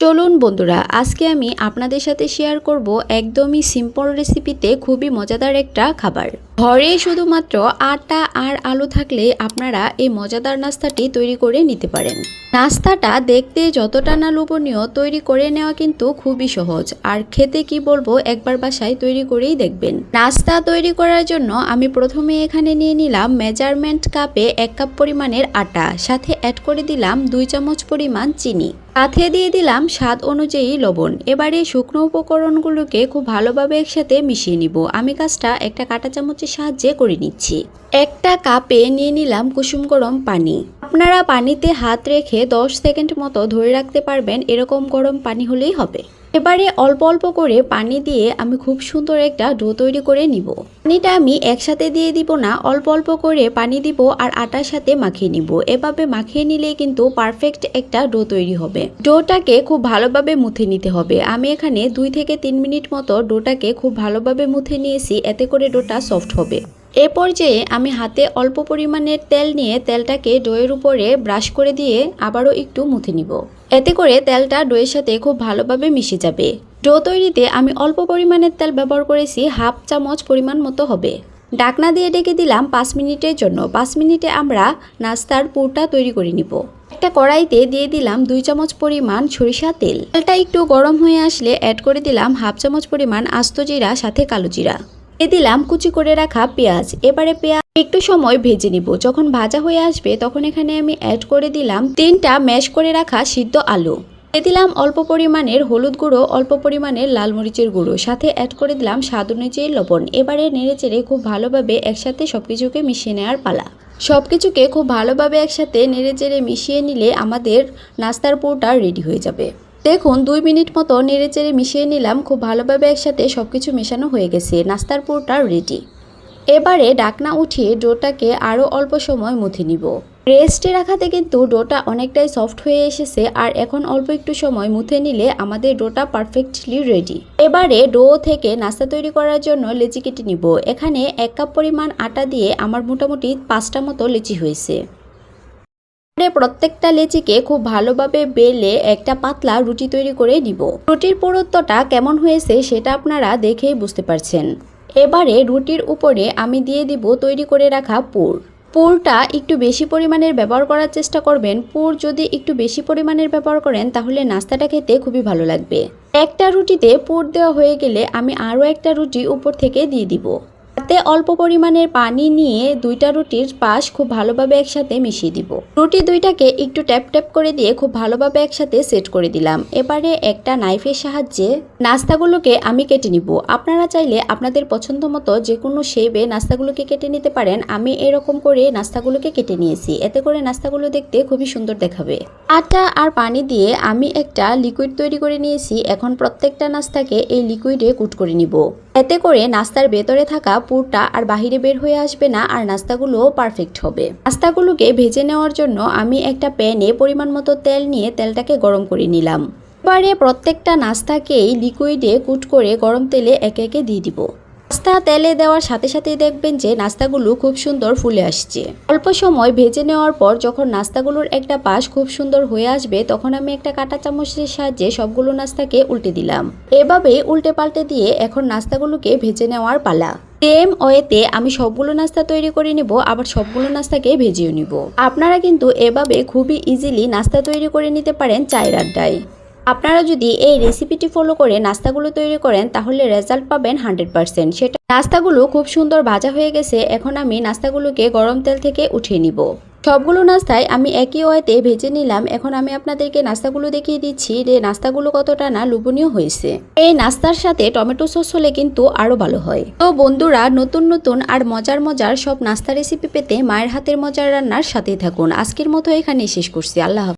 চলুন বন্ধুরা, আজকে আমি আপনাদের সাথে শেয়ার করব একদমই সিম্পল রেসিপিতে খুবই মজাদার একটা খাবার। ঘরে শুধুমাত্র আটা আর আলু থাকলে আপনারা এই মজাদার নাস্তাটি তৈরি করে নিতে পারেন। নাস্তাটা দেখতে যতটা না লোভনীয় তৈরি করে নেওয়া কিন্তু খুবই সহজ। আর খেতে কি বলব, একবার বাসায় তৈরি করেই দেখবেন। নাস্তা তৈরি করার জন্য আমি প্রথমে এখানে নিয়ে নিলাম মেজারমেন্ট কাপে এক কাপ পরিমাণের আটা, সাথে অ্যাড করে দিলাম দুই চামচ পরিমাণ চিনি। সাথে দিয়ে দিলাম স্বাদ অনুযায়ী লবণ। এবারে শুকনো উপকরণগুলোকে খুব ভালোভাবে একসাথে মিশিয়ে নিব। আমি কাজটা একটা কাঁটা চামচের সাহায্যে করে নিচ্ছি। একটা কাপে নিয়ে নিলাম কুসুম গরম পানি। আপনারা পানিতে হাত রেখে 10 সেকেন্ড মতো ধরে রাখতে পারবেন, এরকম গরম পানি হলেই হবে। এবারে অল্প অল্প করে পানি দিয়ে আমি খুব সুন্দর একটা ডো তৈরি করে নিব। পানিটা আমি একসাথে দিয়ে দিব না, অল্প অল্প করে পানি দিব আর আটার সাথে মাখিয়ে নিব। এভাবে মাখিয়ে নিলেই কিন্তু পারফেক্ট একটা ডো তৈরি হবে। ডোটাকে খুব ভালোভাবে মুথে নিতে হবে। আমি এখানে দুই থেকে তিন মিনিট মতো ডোটাকে খুব ভালোভাবে মুথে নিয়েছি, এতে করে ডোটা সফট হবে। এ পর্যায়ে আমি হাতে অল্প পরিমাণের তেল নিয়ে তেলটাকে ডোয়ের উপরে ব্রাশ করে দিয়ে আবারও একটু মুথে নিব। এতে করে তেলটা ডোয়ের সাথে খুব ভালোভাবে মিশে যাবে। ডো তৈরিতে আমি অল্প পরিমাণের তেল ব্যবহার করেছি হাফ চামচ পরিমাণ মতো হবে। ডাকনা দিয়ে ডেকে দিলাম পাঁচ মিনিটের জন্য। পাঁচ মিনিটে আমরা নাস্তার পুরটা তৈরি করে নিব। একটা কড়াইতে দিয়ে দিলাম দুই চামচ পরিমাণ সরিষা তেল। তেলটা একটু গরম হয়ে আসলে অ্যাড করে দিলাম হাফ চামচ পরিমাণ আস্ত জিরা, সাথে কালো জিরা। দিয়ে দিলাম কুচি করে রাখা পেঁয়াজ। এবারে পেঁয়াজ একটু সময় ভেজে নিব। যখন ভাজা হয়ে আসবে, তখন এখানে আমি অ্যাড করে দিলাম তিনটা ম্যাশ করে রাখা সিদ্ধ আলু। দিয়ে দিলাম অল্প পরিমাণের হলুদ গুঁড়ো, অল্প পরিমাণের লাল মরিচের গুঁড়ো। সাথে অ্যাড করে দিলাম স্বাদ অনুযায়ী লবণ। এবারে নেড়ে চেড়ে খুব ভালোভাবে একসাথে সব কিছুকে মিশিয়ে নেওয়ার পালা। সব কিছুকে খুব ভালোভাবে একসাথে নেড়ে চেড়ে মিশিয়ে নিলে আমাদের নাস্তার পুরটা রেডি হয়ে যাবে। দেখুন, দুই মিনিট মতো নেড়ে চেড়ে মিশিয়ে নিলাম, খুব ভালোভাবে একসাথে সব কিছু মেশানো হয়ে গেছে। নাস্তার পুরটা রেডি এবারে ডাকনা উঠিয়ে ডোটাকে আরও অল্প সময় মুথে নিব। রেস্টে রাখাতে কিন্তু ডোটা অনেকটাই সফট হয়ে এসেছে, আর এখন অল্প একটু সময় মুথে নিলে আমাদের ডোটা পারফেক্টলি রেডি এবারে ডো থেকে নাস্তা তৈরি করার জন্য লেচি কেটে নিব। এখানে এক কাপ পরিমাণ আটা দিয়ে আমার মোটামুটি পাঁচটা মতো লেচি হয়েছে। প্রত্যেকটা লেচিকে খুব ভালোভাবে বেলে একটা পাতলা রুটি তৈরি করে নিব। রুটির পুরুত্বটা কেমন হয়েছে সেটা আপনারা দেখেই বুঝতে পারছেন। এবারে রুটির উপরে আমি দিয়ে দিব তৈরি করে রাখা পুর। পুরটা একটু বেশি পরিমাণের ব্যবহার করার চেষ্টা করবেন। পুর যদি একটু বেশি পরিমাণের ব্যবহার করেন তাহলে নাস্তাটা খেতে খুবই ভালো লাগবে। একটা রুটিতে পুর দেওয়া হয়ে গেলে আমি আরও একটা রুটি উপর থেকে দিয়ে দিব। হাতে অল্প পরিমাণের পানি নিয়ে দুইটা রুটির পাশ খুব ভালোভাবে একসাথে মিশিয়ে দিব। রুটি দুইটাকে একটু ট্যাপ ট্যাপ করে দিয়ে খুব ভালোভাবে একসাথে সেট করে দিলাম। এবারে একটা নাইফের সাহায্যে নাস্তাগুলোকে আমি কেটে নিব। আপনারা চাইলে আপনাদের পছন্দ মতো যে কোনো শেপে নাস্তাগুলোকে কেটে নিতে পারেন। আমি এরকম করে নাস্তাগুলোকে কেটে নিয়েছি। এতে করে নাস্তাগুলো দেখতে খুবই সুন্দর দেখাবে। আটা আর পানি দিয়ে আমি একটা লিকুইড তৈরি করে নিয়েছি। এখন প্রত্যেকটা নাস্তাকে এই লিকুইডে কুট করে নিব। এতে করে নাস্তার ভেতরে থাকা পুরটা আর বাহিরে বের হয়ে আসবে না আর নাস্তাগুলোও পারফেক্ট হবে। নাস্তাগুলোকে ভেজে নেওয়ার জন্য আমি একটা প্যানে পরিমাণ মতো তেল নিয়ে তেলটাকে গরম করে নিলাম। এবারে প্রত্যেকটা নাস্তাকেই লিকুইডে কুট করে গরম তেলে একে একে দিয়ে দিব। নাস্তা তেলে দেওয়ার সাথে সাথেই দেখবেন যে নাস্তাগুলো খুব সুন্দর ফুলে আসছে। অল্প সময় ভেজে নেওয়ার পর যখন নাস্তাগুলোর একটা পাশ খুব সুন্দর হয়ে আসবে, তখন আমি একটা কাঁটা চামচের সাহায্যে সবগুলো নাস্তাকে উল্টে দিলাম। এভাবে উল্টে পাল্টে দিয়ে এখন নাস্তাগুলোকে ভেজে নেওয়ার পালা। সেম ওয়েতে আমি সবগুলো নাস্তা তৈরি করে নেব, আবার সবগুলো নাস্তাকে ভেজেও নিব। আপনারা কিন্তু এভাবে খুবই ইজিলি নাস্তা তৈরি করে নিতে পারেন চায়ের আড্ডায়। আপনারা যদি এই রেসিপিটি ফলো করে নাস্তাগুলো তৈরি করেন, তাহলে রেজাল্ট পাবেন হান্ড্রেড পারসেন্ট সেটা নাস্তাগুলো খুব সুন্দর ভাজা হয়ে গেছে, এখন আমি নাস্তাগুলোকে গরম তেল থেকে উঠিয়ে নিব। সবগুলো নাস্তায় আমি একই ওয়েতে ভেজে নিলাম। এখন আমি আপনাদেরকে নাস্তাগুলো দেখিয়ে দিচ্ছি যে নাস্তাগুলো কতটা না লোভনীয় হয়েছে। এই নাস্তার সাথে টমেটো সস হলে কিন্তু আরও ভালো হয়। তো বন্ধুরা, নতুন নতুন আর মজার মজার সব নাস্তা রেসিপি পেতে মায়ের হাতের মজার রান্নার সাথেই থাকুন। আজকের মতো এখানেই শেষ করছি। আল্লাহ।